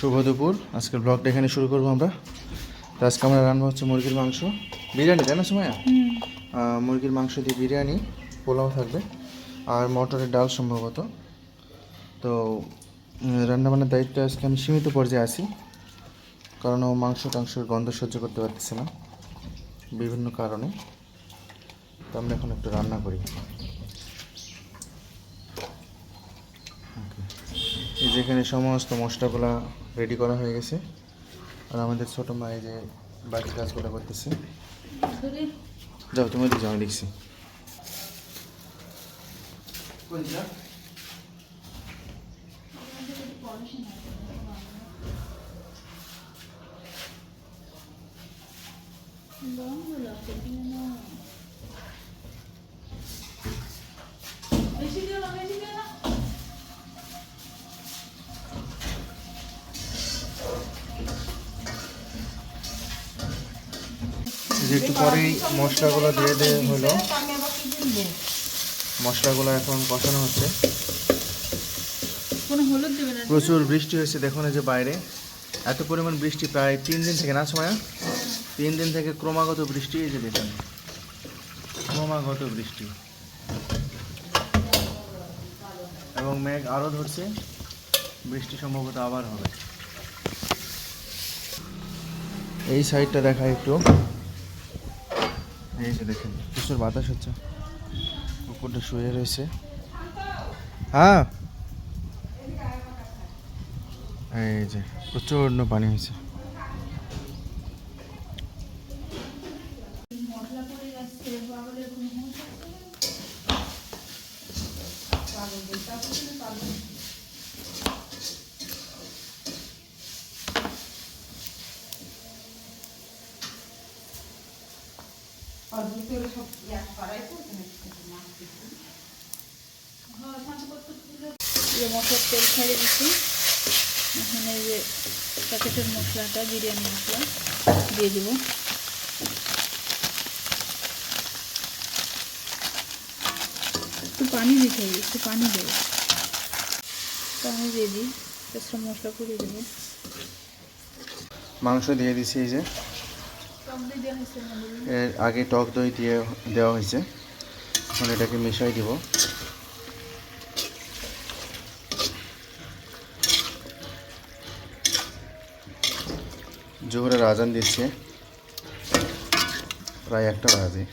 শুভ দুপুর। আজকের ব্লগটা এখানে শুরু করব আমরা। তো আজকে আমরা রান্না হচ্ছে মুরগির মাংস। বিরিয়ানি তাই না সময়া মুরগির মাংস দিয়ে বিরিয়ানি পোলাও থাকবে। আর মটরের ডাল সম্ভবত। তো রান্নাবান্নার দায়িত্ব আজকে আমি সীমিত পর্যায়ে আছি। কারণ ও মাংস টাংসের গন্ধ সহ্য করতে পারতেছে না। বিভিন্ন কারণে। তো আমরা এখন একটু রান্না করি। এই যেখানে সমস্ত মশলাগুলা রেডি করা হয়ে গেছে। আর আমাদের ছোট মা এই যে বাকি কাজগুলো করতেছে। যাও তুমি যাও, আমি দেখছি। এই যে একটু পরেই মশলাগুলো দিয়ে দেওয়া হলো। মশলাগুলো এখন কষানো হচ্ছে। কোনো হলুদ দেবে না প্রচুর বৃষ্টি হয়েছে দেখুন এই যে বাইরে। এত পরিমাণ বৃষ্টি প্রায় তিন দিন থেকে না সময়? তিন দিন থেকে ক্রমাগত বৃষ্টি এই যে দেখুন। ক্রমাগত বৃষ্টি। এবং মেঘ আরও ধরছে বৃষ্টি সম্ভবত আবার হবে। এই সাইডটা দেখা একটু। এই যে দেখেন। প্রচুর বাতাস হচ্ছে। কুকুরটা শুয়ে রয়েছে। হ্যাঁ। এই যে প্রচণ্ড পানি হয়েছে। যে মশলার তেল ছেড়ে দিচ্ছি। এখানে যে প্যাকেটের মশলাটা বিরিয়ানি মশলা দিয়ে দেবো। একটু পানি দিতে হবে একটু পানি দেবো। পানি দিয়ে দিই তাছাড়া মশলা দেবো। মাংস দিয়ে দিছি এই যে টক দিয়ে দেওয়া হয়েছে আমাদের। এর আগে টক দই দিয়ে দেওয়া হয়েছে। এখন এটাকে মিশাই দিব। জোহরের আজান দিচ্ছে। প্রায় একটা বাজে।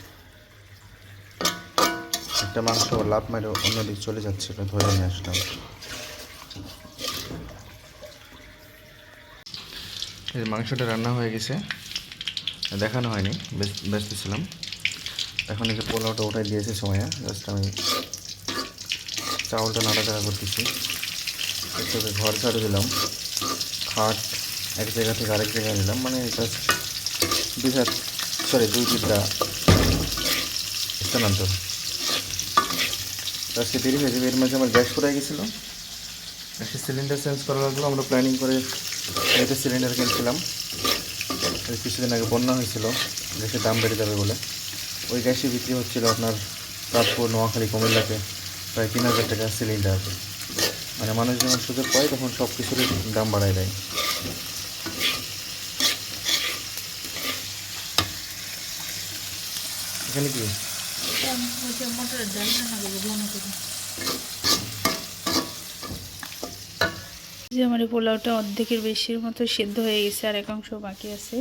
একটা মাংস লাভ মেরে অন্যদিকে চলে যাচ্ছিল ধরে নিয়ে আসলাম। মাংসটা রান্না হয়ে গেছে। দেখানো হয়নি ব্যস্ত ছিলাম এখন এই যে পোলাওটা ওটাই দিয়েছে সময়া জাস্ট আমি চাউলটা নাড়াচাড়া করতেছি। একটু ঘর ছাড়ে দিলাম, খাট এক জায়গা থেকে আরেক জায়গায় নিলাম মানে জাস্ট দুই হাত সরি দুই পিঠটা স্থানান্তর। আজকে দেরি হয়ে যাবে এর মাঝে আমার গ্যাস ফুরাই গেছিল। একটা সিলিন্ডার চেঞ্জ করা লাগল আমরা প্ল্যানিং করে একটা সিলিন্ডার কিনছিলাম। কিছুদিন আগে বন্যা হয়েছিল, গ্যাসের দাম বেড়ে যাবে বলে। ওই গ্যাসই বিক্রি হচ্ছিল আপনার তারপর নোয়াখালী, কুমিল্লাতে প্রায় তিন হাজার টাকা সিলিন্ডার মানে মানুষ যখন সুযোগ পায়, তখন সব কিছুরই দাম বাড়ায় দেয়। এখানে কি এটা আমি হচ্ছে মটরের ডাল রান্না করব ঘন করে যে আমার এই পোলাওটা অর্ধেকের বেশির মতো সিদ্ধ হয়ে গেছে আর একাংশ বাকি আছে।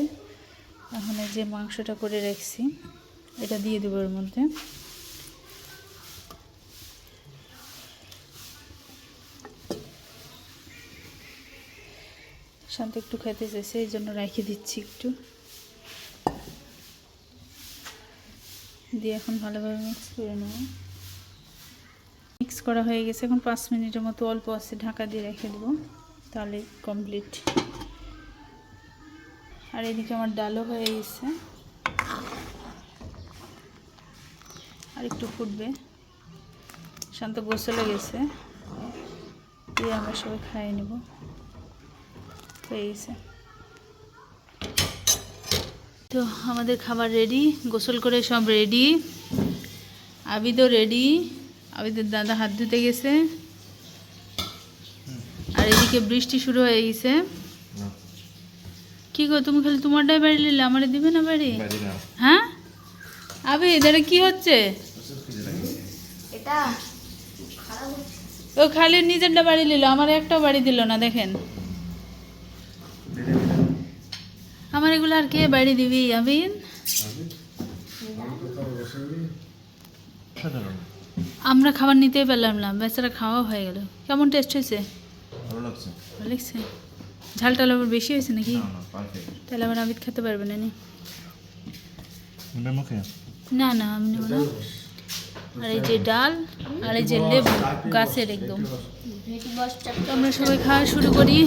এখন যে মাংসটা করে রাখছি, এটা দিয়ে দেবো এর মধ্যে। শান্ত একটু খেতে চাইছে, এই জন্য রেখে দিচ্ছি একটু। দিয়ে এখন ভালোভাবে মিক্স করে নেব। মিক্স করা হয়ে গেছে, এখন পাঁচ মিনিটের মতো অল্প আছে, ঢাকা দিয়ে রেখে দেবো। তাহলে কমপ্লিট আর এদিকে আমার ডালও হয়ে গেছে। আর একটু ফুটবে। শান্ত গোসলে গেছে। দিয়ে আমরা সবাই খাইয়ে নেব। হয়ে গেছে। তো আমাদের খাবার রেডি গোসল করে সব রেডি আবিদও রেডি আবিদের দাদা হাত ধুতে গেছে। এদিকে বৃষ্টি শুরু হয়ে গেছে। কি গো তুমি খালি তোমারটাই বাড়ি নিলে আমারে দিবে না বাড়ি? বাড়ি হ্যাঁ? আবে এটা কি হচ্ছে? এটা ও খালি নিজেরটা বাড়ি নিল আমার একটাও বাড়ি দিল না দেখেন। আমার এগুলো আর কে বাড়ি দিবি আবিন? আমরা খাবার নিতেই পারলাম না বেচারা খাওয়া হয়ে গেল। কেমন টেস্ট হয়েছে? ভালো লাগছে। ভালো লাগছে? ঝালটা আবার বেশি হয়েছে নাকি? না না পারফেক্ট তাহলে আবার আবিদ খেতে পারবে না নি? মুখে? না না আমি নেব না। আর এই যে ডাল আর এই যে লেবু গাছের একদম। আমরা সবাই খাওয়া শুরু করি।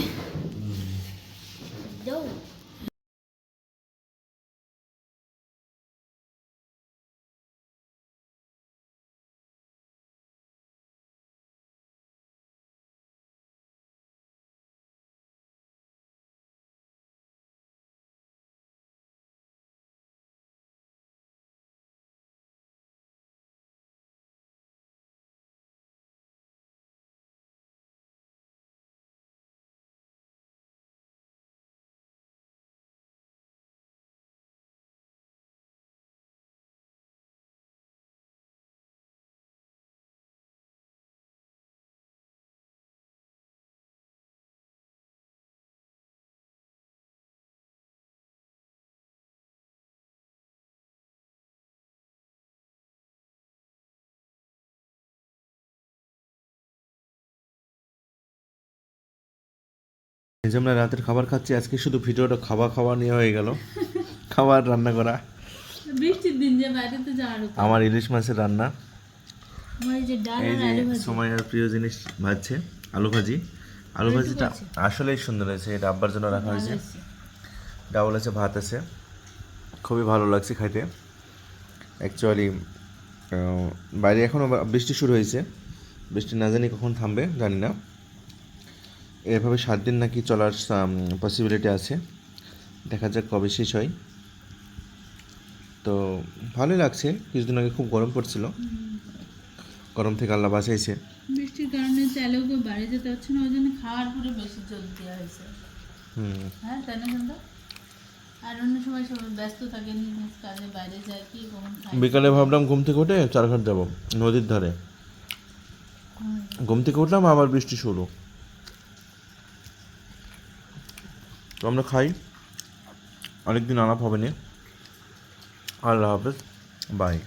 এই যে আমরা রাতের খাবার খাচ্ছি আজকে শুধু ভিডিওটা খাওয়া খাওয়া নিয়ে হয়ে গেল। খাবার রান্না করা। বৃষ্টির দিন যে বাইরেতে যাওয়ার আমার ইলিশ মাছের রান্না। আমার এই যে ডাল আর আলু ভাজি। সময়ের প্রিয় জিনিস ভাজছে আলু ভাজি। আলু ভাজিটা আসলেই সুন্দর হয়েছে এটা আব্বার জন্য রাখা হয়েছে। ডাবল আছে ভাত আছে। খুবই ভালো লাগছে খাইতে। অ্যাকচুয়ালি বাইরে এখনও বৃষ্টি শুরু হয়েছে। বৃষ্টি না জানি কখন থামবে জানি না। এভাবে সাত দিন নাকি চলার পসিবিলিটি আছে। দেখা যাক কবে শেষ হয়। তো ভালোই লাগছে কিছুদিন আগে খুব গরম পড়ছিল। গরম থেকে আল্লাহ বাঁচাইছে। বৃষ্টির কারণে চাইলেও কেউ যেতে হচ্ছে না ওই জন্য খাওয়ার পরে বেশি জল দেওয়া হয়েছে। হ্যাঁ তাই না আর অন্য সময় সবাই ব্যস্ত থাকে কাজে বাইরে যায় কি বিকালে ভাবলাম ঘুম থেকে উঠে চারঘাট যাব নদীর ধারে। ঘুম থেকে উঠলাম আবার বৃষ্টি শুরু। তো আমরা খাই। অনেকদিন আলাপ হবে না আল্লাহ হাফেজ। বাই।